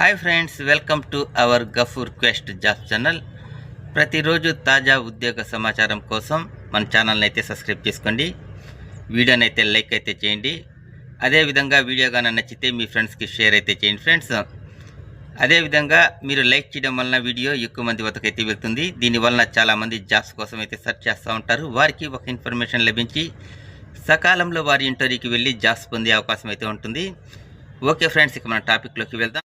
Hi friends welcome to our Gafoor quest job channel. ప్రతిరోజు తాజా ఉద్యోగ సమాచారం కోసం మన ఛానల్ని అయితే సబ్స్క్రైబ్ చేసుకోండి. వీడియోని అయితే లైక్ అయితే చేయండి. అదేవిధంగా వీడియో కానీ నచ్చితే మీ ఫ్రెండ్స్కి షేర్ అయితే చేయండి ఫ్రెండ్స్ అదేవిధంగా మీరు లైక్ చేయడం వలన వీడియో ఎక్కువ మంది వతకైతే వెళ్తుంది. దీనివలన చాలామంది జాబ్స్ కోసం అయితే సెర్చ్ చేస్తూ ఉంటారు. వారికి ఒక ఇన్ఫర్మేషన్ లభించి సకాలంలో వారి ఇంటర్వ్యూకి వెళ్ళి జాబ్స్ పొందే అవకాశం అయితే ఉంటుంది. ఓకే ఫ్రెండ్స్ ఇక మన టాపిక్లోకి వెళ్దాం.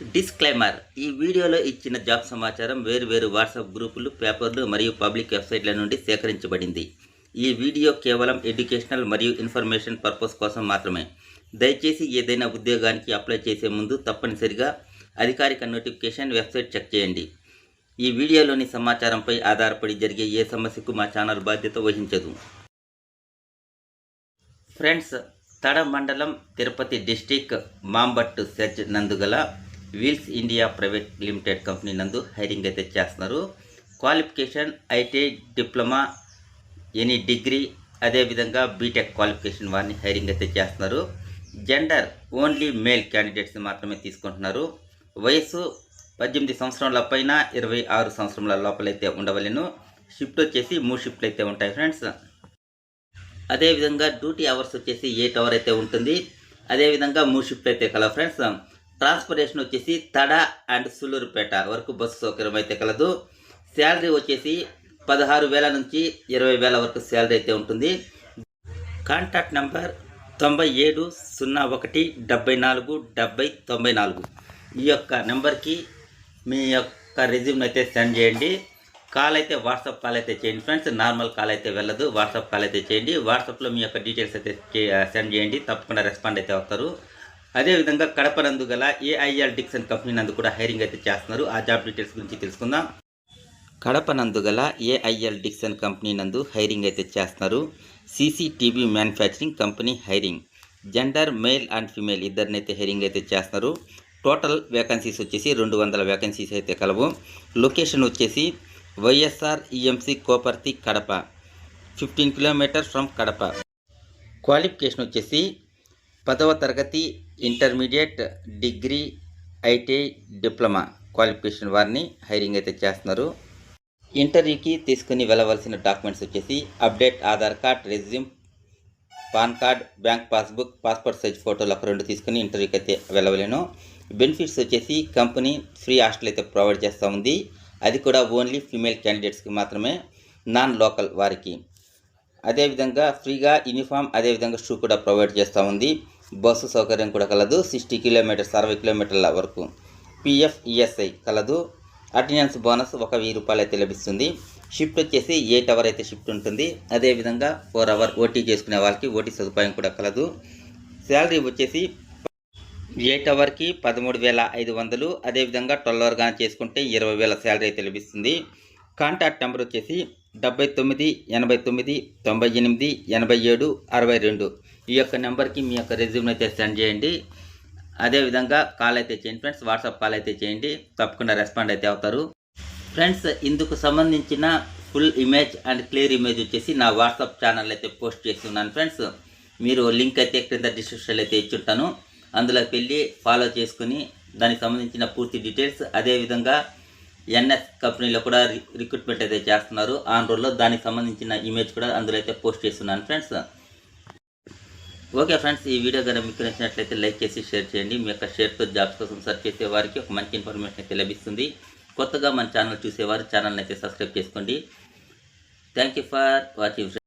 డిస్క్లైమర్ ఈ వీడియోలో ఇచ్చిన జాబ్ సమాచారం వేరువేరు వాట్సాప్ గ్రూపులు పేపర్లు మరియు పబ్లిక్ వెబ్సైట్ల నుండి సేకరించబడింది. ఈ వీడియో కేవలం ఎడ్యుకేషనల్ మరియు ఇన్ఫర్మేషన్ పర్పస్ కోసం మాత్రమే. దయచేసి ఏదైనా ఉద్యోగానికి అప్లై చేసే ముందు తప్పనిసరిగా అధికారిక నోటిఫికేషన్ వెబ్సైట్ చెక్ చేయండి. ఈ వీడియోలోని సమాచారంపై ఆధారపడి జరిగే ఏ సమస్యకు మా ఛానల్ బాధ్యత వహించదు. ఫ్రెండ్స్ తడ మండలం తిరుపతి డిస్టిక్ మాంబట్టు సెర్చ్ నందుగల wheels India private limited company నందు హైరింగ్ అయితే చేస్తున్నారు. Qualification ITI diploma any degree అదేవిధంగా బీటెక్ క్వాలిఫికేషన్ వారిని హైరింగ్ అయితే చేస్తున్నారు. జెండర్ ఓన్లీ మేల్ క్యాండిడేట్స్ మాత్రమే తీసుకుంటున్నారు. వయసు పద్దెనిమిది సంవత్సరాల పైన ఇరవై ఆరు సంవత్సరాల లోపలైతే ఉండవలను. షిఫ్ట్ వచ్చేసి మూడు షిఫ్ట్లు అయితే ఉంటాయి ఫ్రెండ్స్. అదేవిధంగా డ్యూటీ అవర్స్ వచ్చేసి ఎయిట్ అవర్ అయితే ఉంటుంది. అదేవిధంగా మూడు షిఫ్ట్ అయితే కల ఫ్రెండ్స్. ట్రాన్స్పోర్టేషన్ వచ్చేసి తడ అండ్ సులూరుపేట వరకు బస్సు సౌకర్యం అయితే కలదు. శాలరీ వచ్చేసి పదహారు వేల నుంచి ఇరవై వేల వరకు శాలరీ అయితే ఉంటుంది. కాంటాక్ట్ నెంబర్ తొంభై ఏడు సున్నా ఒకటి డెబ్బై నాలుగు డెబ్బై తొంభై నాలుగు. ఈ యొక్క నెంబర్కి మీ యొక్క రెజ్యూమ్ అయితే సెండ్ చేయండి. కాల్ అయితే వాట్సాప్ కాల్ అయితే చేయండి ఫ్రెండ్స్. నార్మల్ కాల్ అయితే వెళ్ళదు. వాట్సాప్ కాల్ అయితే చేయండి. వాట్సాప్లో మీ యొక్క డీటెయిల్స్ అయితే సెండ్ చేయండి. తప్పకుండా రెస్పాండ్ అయితే అవుతారు. అదేవిధంగా కడప నందు గల ఏఐఎల్ డిక్సన్ కంపెనీ నందు కూడా హైరింగ్ అయితే చేస్తున్నారు. ఆ జాబ్ డీటెయిల్స్ గురించి తెలుసుకుందాం. కడప నందు గల ఏఐఎల్ డిక్సన్ కంపెనీ నందు హైరింగ్ అయితే చేస్తున్నారు. CCTV manufacturing company hiring. Gender male and female ఇద్దరినైతే hiring అయితే చేస్తున్నారు. టోటల్ వేకెన్సీస్ వచ్చేసి రెండు వందల వేకెన్సీస్ అయితే కలవు. లొకేషన్ వచ్చేసి YSR EMC Koparthi Kadapa fifteen kilometres from Kadapa. Qualification వచ్చేసి పదవ తరగతి intermediate degree ITI diploma qualification వారిని హైరింగ్ అయితే చేస్తున్నారు. ఇంటర్వ్యూకి తీసుకుని వెళ్ళవలసిన డాక్యుమెంట్స్ వచ్చేసి update Aadhaar card resume PAN card bank passbook passport size ఫోటోలు ఒక రెండు తీసుకుని ఇంటర్వ్యూకి అయితే వెళ్ళవలేను. బెనిఫిట్స్ వచ్చేసి కంపెనీ ఫ్రీ హాస్టల్ అయితే ప్రొవైడ్ చేస్తూ ఉంది. అది కూడా ఓన్లీ ఫీమేల్ క్యాండిడేట్స్కి మాత్రమే నాన్ లోకల్ వారికి. అదేవిధంగా ఫ్రీగా యూనిఫామ్ అదేవిధంగా షూ కూడా ప్రొవైడ్ చేస్తూ ఉంది. బస్సు సౌకర్యం కూడా కలదు. సిక్స్టీ కిలోమీటర్స్ అరవై కిలోమీటర్ల వరకు పిఎఫ్ ఈఎస్ఐ కలదు. అటెండెన్స్ బోనస్ ఒక వెయ్యి రూపాయలు అయితే లభిస్తుంది. షిఫ్ట్ వచ్చేసి ఎయిట్ అవర్ అయితే షిఫ్ట్ ఉంటుంది. అదేవిధంగా ఫోర్ అవర్ ఓటీ చేసుకునే వాళ్ళకి ఓటీ సదుపాయం కూడా కలదు. శాలరీ వచ్చేసి ఎయిట్ అవర్కి పదమూడు వేల ఐదు వందలు. అదేవిధంగా ట్వెల్వ్ అవర్ కానీ చేసుకుంటే ఇరవై వేల శాలరీ అయితే లభిస్తుంది. కాంటాక్ట్ నెంబర్ వచ్చేసి డెబ్బై తొమ్మిది ఎనభై తొమ్మిది తొంభై ఎనిమిది ఎనభై ఏడు అరవై రెండు. ఈ యొక్క నెంబర్కి మీ యొక్క రెజ్యూమ్ అయితే సెండ్ చేయండి. అదేవిధంగా కాల్ అయితే చేయండి ఫ్రెండ్స్ వాట్సాప్ కాల్ అయితే చేయండి. తప్పకుండా రెస్పాండ్ అయితే అవుతారు. ఫ్రెండ్స్ ఇందుకు సంబంధించిన full image and clear image వచ్చేసి నా వాట్సాప్ ఛానల్ అయితే పోస్ట్ చేసి ఉన్నాను ఫ్రెండ్స్. మీరు లింక్ అయితే క్రింద డిస్క్రిప్షన్లో అయితే ఇచ్చుంటాను అందులోకి వెళ్ళి ఫాలో చేసుకుని దానికి సంబంధించిన పూర్తి డీటెయిల్స్ అదేవిధంగా ఎన్ఎస్ కంపెనీలో కూడా రిక్రూట్మెంట్ అయితే చేస్తున్నారు. ఆన్ రోడ్లో దానికి సంబంధించిన ఇమేజ్ కూడా అందులో అయితే పోస్ట్ చేస్తున్నాను ఫ్రెండ్స్. ఓకే ఫ్రెండ్స్ ఈ వీడియో కనుక మీకు నచ్చినట్లయితే లైక్ చేసి షేర్ చేయండి. మీ యొక్క షేర్తో జాబ్స్ కోసం సెర్చ్ చేసే వారికి ఒక మంచి ఇన్ఫర్మేషన్ అయితే లభిస్తుంది. కొత్తగా మన ఛానల్ చూసేవారు ఛానల్ని అయితే సబ్స్క్రైబ్ చేసుకోండి. Thank you for watching